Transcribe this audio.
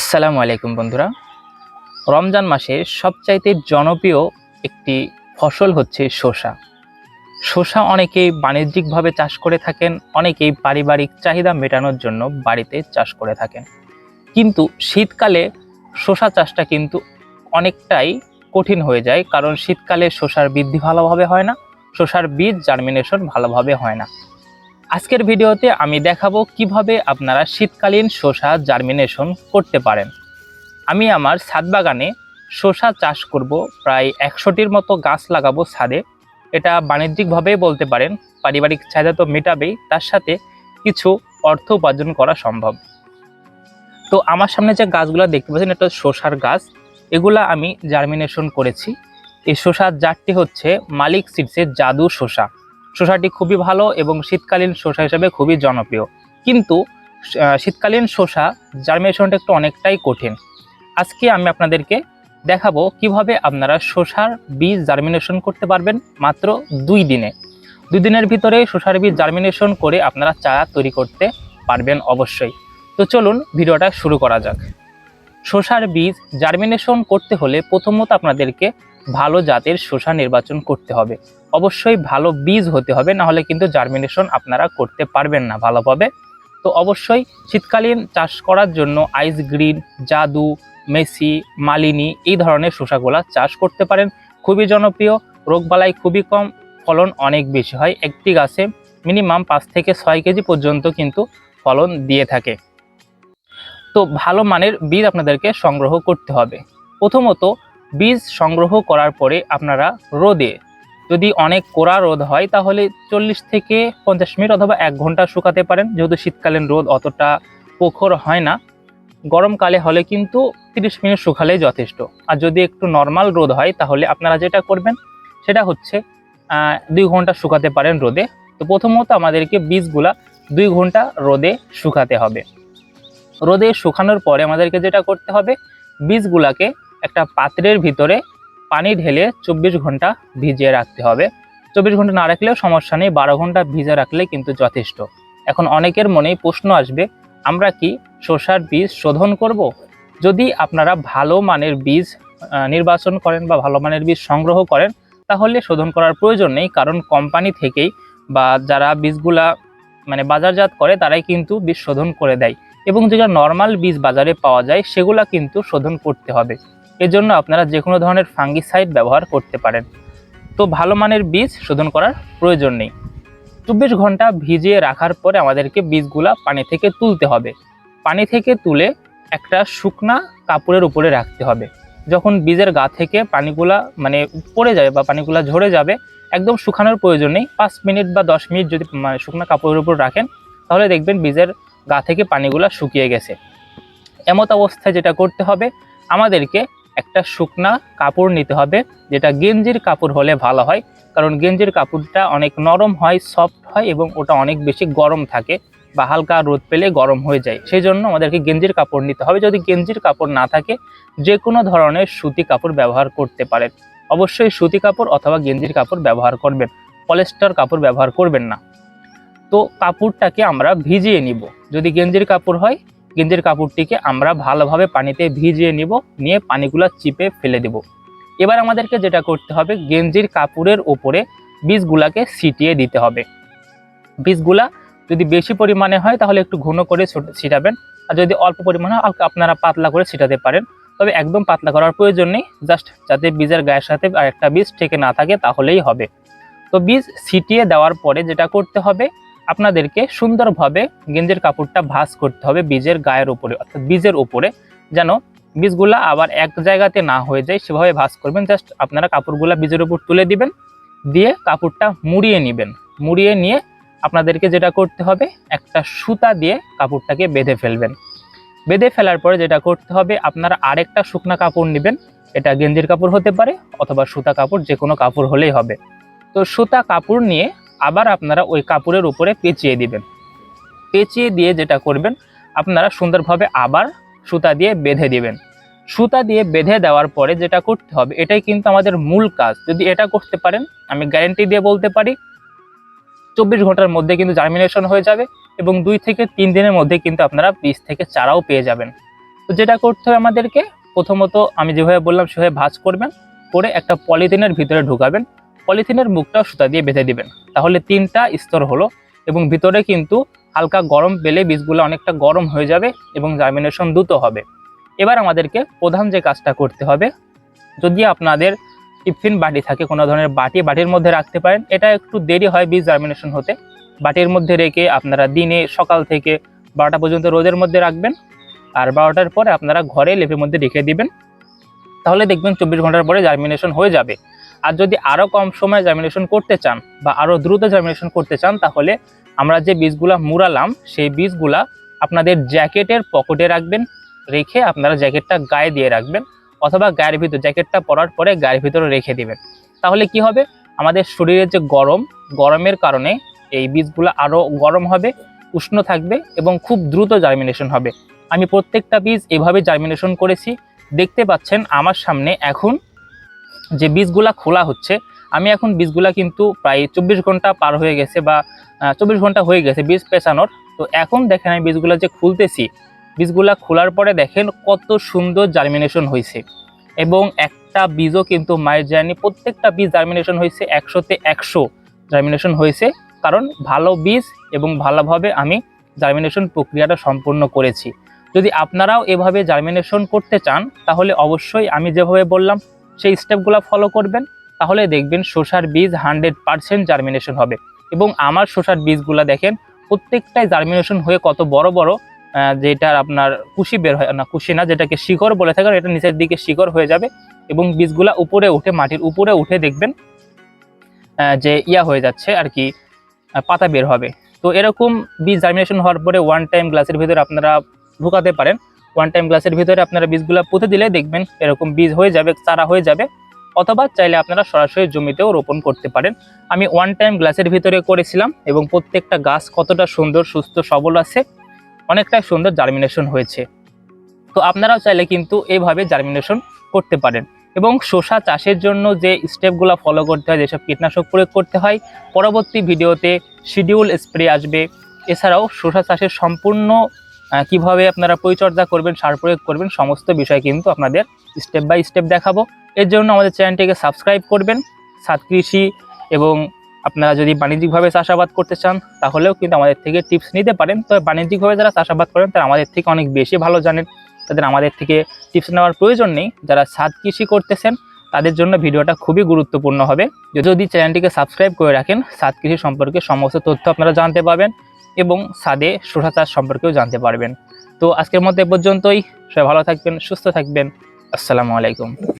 আসসালামু আলাইকুম বন্ধুরা। রমজান মাসে সবচাইতে জনপ্রিয় একটি ফসল হচ্ছে শসা। শসা অনেকেই বাণিজ্যিকভাবে চাষ করে থাকেন, অনেকেই পারিবারিক চাহিদা মেটানোর জন্য বাড়িতে চাষ করে থাকেন। কিন্তু শীতকালে শসা চাষটা কিন্তু অনেকটাই কঠিন হয়ে যায়, কারণ শীতকালে শসার বৃদ্ধি ভালোভাবে হয় না, শসার বীজ জার্মিনেশন ভালোভাবে হয় না। আজকের ভিডিওতে আমি দেখাবো কীভাবে আপনারা শীতকালীন শসা জার্মিনেশন করতে পারেন। আমি আমার ছাদ বাগানে শসা চাষ করব, প্রায় একশোটির মতো গাছ লাগাবো ছাদে। এটা বাণিজ্যিকভাবেই বলতে পারেন, পারিবারিক চাহিদা তো মেটাবেই, তার সাথে কিছু অর্থ উপার্জন করা সম্ভব। তো আমার সামনে যে গাছগুলো দেখতে পাচ্ছেন, এটা শসার গাছ। এগুলা আমি জার্মিনেশন করেছি। এই শসার জাতটি হচ্ছে মালিক সিডসের জাদু শসা। শসাটি খুবই ভালো এবং শীতকালীন শসা হিসেবে খুবই জনপ্রিয়। কিন্তু শীতকালীন শসা জার্মিনেশনটা একটু অনেকটাই কঠিন। আজকে আমি আপনাদেরকে দেখাবো কীভাবে আপনারা শসার বীজ জার্মিনেশন করতে পারবেন মাত্র দুই দিনে। দুই দিনের ভিতরে শসার বীজ জার্মিনেশন করে আপনারা চারা তৈরি করতে পারবেন অবশ্যই। তো চলুন ভিডিওটা শুরু করা যাক। শসার বীজ জার্মিনেশন করতে হলে প্রথমত আপনাদেরকে ভালো জাতের শসা নির্বাচন করতে হবে। অবশ্যই ভালো বীজ হতে হবে, না হলে কিন্তু জার্মিনেশন আপনারা করতে পারবেন না ভালোভাবে। তো অবশ্যই শীতকালীন চাষ করার জন্য আইস গ্রিন জাদু, মেসি, মালিনী এই ধরনের শসাগুলা চাষ করতে পারেন। খুবই জনপ্রিয়, রোগবালাই খুবই কম, ফলন অনেক বেশি হয়। একটি গাছে মিনিমাম পাঁচ থেকে ছয় কেজি পর্যন্ত কিন্তু ফলন দিয়ে থাকে। তো ভালো মানের বীজ আপনাদেরকে সংগ্রহ করতে হবে। প্রথমত বীজ সংগ্রহ করার পরে আপনারা রোদে, যদি অনেক কোড়া রোদ হয়, তাহলে চল্লিশ থেকে পঞ্চাশ মিনিট অথবা এক ঘণ্টা শুকাতে পারেন। যেহেতু শীতকালীন রোদ অতটা প্রখর হয় না। গরমকালে হলে কিন্তু তিরিশ মিনিট শুকালেই যথেষ্ট। আর যদি একটু নর্মাল রোদ হয়, তাহলে আপনারা যেটা করবেন, সেটা হচ্ছে দুই ঘণ্টা শুকাতে পারেন রোদে। তো প্রথমত আমাদেরকে বীজগুলা দুই ঘণ্টা রোদে শুকাতে হবে। রোদে শুকানোর পরে আমাদেরকে যেটা করতে হবে, বীজগুলাকে একটা পাত্রের ভিতরে পানি ঢেলে চব্বিশ ঘণ্টা ভিজিয়ে রাখতে হবে। চব্বিশ ঘণ্টা না রাখলেও সমস্যা নেই, বারো ঘণ্টা ভিজে রাখলে কিন্তু যথেষ্ট। এখন অনেকের মনেই প্রশ্ন আসবে, আমরা কি শসার বীজ শোধন করব? যদি আপনারা ভালো মানের বীজ নির্বাচন করেন বা ভালো মানের বীজ সংগ্রহ করেন, তাহলে শোধন করার প্রয়োজন নেই, কারণ কোম্পানি থেকেই বা যারা বীজগুলা মানে বাজারজাত করে, তারাই কিন্তু বীজ শোধন করে দেয়। এবং যেগুলো নর্মাল বীজ বাজারে পাওয়া যায়, সেগুলা কিন্তু শোধন করতে হবে। এজন্য আপনারা যে কোনো ধরনের ফাঙ্গিসাইড ব্যবহার করতে পারেন। তো ভালো মানের বীজ শোধন করার প্রয়োজন নেই। চব্বিশ ঘণ্টা ভিজিয়ে রাখার পরে আমাদেরকে বীজগুলা পানি থেকে তুলতে হবে। পানি থেকে তুলে একটা শুকনা কাপড়ের উপরে রাখতে হবে। যখন বীজের গা থেকে পানিগুলা মানে পড়ে যাবে বা পানিগুলা ঝরে যাবে, একদম শুকানোর প্রয়োজন নেই। পাঁচ মিনিট বা দশ মিনিট যদি মানে শুকনা কাপড়ের উপর রাখেন, তাহলে দেখবেন বীজের গা থেকে পানিগুলা শুকিয়ে গেছে। এমত অবস্থায় যেটা করতে হবে, আমাদেরকে একটা শুকনা কাপড় নিতে হবে, যেটা গেঞ্জির কাপড় হলে ভালো হয়, কারণ গেঞ্জির কাপড়টা অনেক নরম হয় সফট হয় এবং ওটা অনেক বেশি গরম থাকে বা হালকা রোদ পেলে গরম হয়ে যায়। সেই জন্য আমাদেরকে গেঞ্জির কাপড় নিতে হবে। যদি গেঞ্জির কাপড় না থাকে যে কোনো ধরনের সুতি কাপড় ব্যবহার করতে পারেন। অবশ্যই সুতি কাপড় অথবা গেঞ্জির কাপড় ব্যবহার করবেন। পলেস্টার কাপড় ব্যবহার করবেন না। তো কাপড়টাকে আমরা ভিজিয়ে নিব। যদি গেঞ্জির কাপড় হয় গেঞ্জির কাপড়টিকে আমরা ভালোভাবে পানিতে ভিজিয়ে নিব, নিয়ে পানিগুলো চিপে ফেলে দেব। এবার আমাদেরকে যেটা করতে হবে, গেঞ্জির কাপড়ের ওপরে বীজগুলাকে ছিটিয়ে দিতে হবে। বীজগুলা যদি বেশি পরিমাণে হয়, তাহলে একটু ঘন করে ছিটাবেন। আর যদি অল্প পরিমাণে হয় আপনারা পাতলা করে ছিটাতে পারেন। তবে একদম পাতলা করার প্রয়োজন নেই, জাস্ট যাতে বীজের গায়ের সাথে আর একটা বীজ ঠেকে না থাকে, তাহলেই হবে। তো বীজ ছিটিয়ে দেওয়ার পরে যেটা করতে হবে আপনাদেরকে সুন্দরভাবে গেঞ্জের কাপড়টা ভাঁজ করতে হবে বীজের গায়ের উপরে, অর্থাৎ বীজের উপরে, যেন বীজগুলা আবার এক জায়গাতে না হয়ে যায়। সেভাবে ভাঁজ করবেন, জাস্ট আপনারা কাপড়গুলা বীজের উপর তুলে দিবেন, দিয়ে কাপড়টা মুড়িয়ে নেবেন। মুড়িয়ে নিয়ে আপনাদেরকে যেটা করতে হবে, একটা সুতা দিয়ে কাপড়টাকে বেঁধে ফেলবেন। বেঁধে ফেলার পরে যেটা করতে হবে, আপনারা আরেকটা শুকনা কাপড় নেবেন। এটা গেঞ্জির কাপড় হতে পারে অথবা সুতা কাপড় যে কোনো কাপড় হলেই হবে। তো সুতা কাপড় নিয়ে আবার আপনারা ওই কাপড়ের উপরে পেঁচিয়ে দিবেন। পেঁচিয়ে দিয়ে যেটা করবেন, আপনারা সুন্দরভাবে আবার সুতা দিয়ে বেঁধে দিবেন। সুতা দিয়ে বেঁধে দেওয়ার পরে যেটা করতে হবে, এটাই কিন্তু আমাদের মূল কাজ। যদি এটা করতে পারেন, আমি গ্যারেন্টি দিয়ে বলতে পারি, চব্বিশ ঘণ্টার মধ্যে কিন্তু জার্মিনেশন হয়ে যাবে এবং দুই থেকে তিন দিনের মধ্যে কিন্তু আপনারা বীজ থেকে চারাও পেয়ে যাবেন। তো যেটা করতে হবে আমাদেরকে, প্রথমত আমি যেভাবে বললাম সেভাবে ভাঁজ করবেন, করে একটা পলিথিনের ভিতরে ঢুকাবেন। পলিথিনের মুখটাও সুতা দিয়ে বেঁধে দিবেন। তাহলে তিনটা স্তর হলো এবং ভিতরে কিন্তু হালকা গরম পেলে বীজগুলো অনেকটা গরম হয়ে যাবে এবং জার্মিনেশন দ্রুত হবে। এবার আমাদেরকে প্রধান যে কাজটা করতে হবে, যদি আপনাদের টিফিন বাটি থাকে, কোনো ধরনের বাটি বাটির মধ্যে রাখতে পারেন, এটা একটু দেরি হয় বীজ জার্মিনেশন হতে। বাটির মধ্যে রেখে আপনারা দিনে সকাল থেকে বারোটা পর্যন্ত রোদের মধ্যে রাখবেন। আর বারোটার পরে আপনারা ঘরে লেপের মধ্যে রেখে দিবেন। তাহলে দেখবেন চব্বিশ ঘণ্টার পরে জার্মিনেশন হয়ে যাবে। আর যদি আরও কম সময় জার্মিনেশন করতে চান বা আরও দ্রুত জার্মিনেশন করতে চান, তাহলে আমরা যে বীজগুলা মুড়ালাম, সেই বীজগুলা আপনাদের জ্যাকেটের পকেটে রাখবেন, রেখে আপনারা জ্যাকেটটা গায়ে দিয়ে রাখবেন অথবা গায়ের ভিতর, জ্যাকেটটা পরার পরে গায়ের ভিতরে রেখে দিবেন। তাহলে কি হবে? আমাদের শরীরের যে গরম, গরমের কারণে এই বীজগুলো আরও গরম হবে, উষ্ণ থাকবে এবং খুব দ্রুত জার্মিনেশন হবে। আমি প্রত্যেকটা বীজ এভাবে জার্মিনেশন করেছি। দেখতে পাচ্ছেন আমার সামনে এখন যে বীজগুলা খোলা হচ্ছে, আমি এখন বীজগুলা কিন্তু প্রায় চব্বিশ ঘণ্টা পার হয়ে গেছে বা চব্বিশ ঘণ্টা হয়ে গেছে বীজ পেঁচানোর। তো এখন দেখেন আমি বীজগুলা যে খুলতেছি, বীজগুলা খোলার পরে দেখেন কত সুন্দর জার্মিনেশন হয়েছে। এবং একটা বীজও কিন্তু মায়ের জার্নি প্রত্যেকটা বীজ জার্মিনেশন হয়েছে একশোতে একশো জার্মিনেশন হয়েছে। কারণ ভালো বীজ এবং ভালোভাবে আমি জার্মিনেশন প্রক্রিয়াটা সম্পূর্ণ করেছি। যদি আপনারাও এভাবে জার্মিনেশন করতে চান, তাহলে অবশ্যই আমি যেভাবে বললাম সেই স্টেপগুলো ফলো করবেন, তাহলে দেখবেন শসার বীজ হান্ড্রেড পারসেন্ট জার্মিনেশন হবে। এবং আমার শসার বীজগুলো দেখেন, প্রত্যেকটাই জার্মিনেশন হয়ে কত বড় বড় যেটার আপনার কুশি বের হয়, না কুশি না, যেটাকে শিকড় বলে থাকেন, এটা নিচের দিকে শিকড় হয়ে যাবে এবং বীজগুলা উপরে উঠে, মাটির উপরে উঠে দেখবেন যে ইয়া হয়ে যাচ্ছে আর কি পাতা বের হবে। তো এরকম বীজ জার্মিনেশন হওয়ার পরে ওয়ান টাইম গ্লাসের ভিতরে আপনারা ঢুকাতে পারেন। ওয়ান টাইম গ্লাসের ভিতরে আপনারা বীজগুলো পুঁতে দিলে দেখবেন এরকম বীজ হয়ে যাবে, চারা হয়ে যাবে, অথবা চাইলে আপনারা সরাসরি জমিতেও রোপণ করতে পারেন। আমি ওয়ান টাইম গ্লাসের ভিতরে করেছিলাম এবং প্রত্যেকটা গাছ কতটা সুন্দর, সুস্থ, সবল আছে, অনেকটাই সুন্দর জার্মিনেশন হয়েছে। তো আপনারাও চাইলে কিন্তু এইভাবে জার্মিনেশন করতে পারেন। এবং শসা চাষের জন্য যে স্টেপগুলো ফলো করতে হয়, যেসব কীটনাশক প্রয়োগ করতে হয়, পরবর্তী ভিডিওতে শিডিউল স্প্রে আসবে। এছাড়াও শসা চাষের সম্পূর্ণ কীভাবে আপনারা পরিচর্যা করবেন, সার প্রয়োগ করবেন, সমস্ত বিষয় কিন্তু আপনাদের স্টেপ বাই স্টেপ দেখাবো। এর জন্য আমাদের চ্যানেলটিকে সাবস্ক্রাইব করবেন। সাত কৃষি এবং আপনারা যদি বাণিজ্যিকভাবে চাষাবাদ করতে চান, তাহলেও কিন্তু আমাদের থেকে টিপস নিতে পারেন। তবে বাণিজ্যিকভাবে যারা চাষাবাদ করেন, তারা আমাদের থেকে অনেক বেশি ভালো জানেন। তাদের আমাদের থেকে টিপস নেওয়ার প্রয়োজন নেই। যারা ছাদ কৃষি করতেছেন, তাদের জন্য ভিডিওটা খুবই গুরুত্বপূর্ণ হবে। যদি চ্যানেলটিকে সাবস্ক্রাইব করে রাখেন ছাদ কৃষি সম্পর্কে সমস্ত তথ্য আপনারা জানতে পারবেন এবং ছাদে শসা চাষ সম্পর্কেও জানতে পারবেন। তো আজকের মধ্যে এ পর্যন্তই। সবাই ভালো থাকবেন, সুস্থ থাকবেন। আসসালামু আলাইকুম।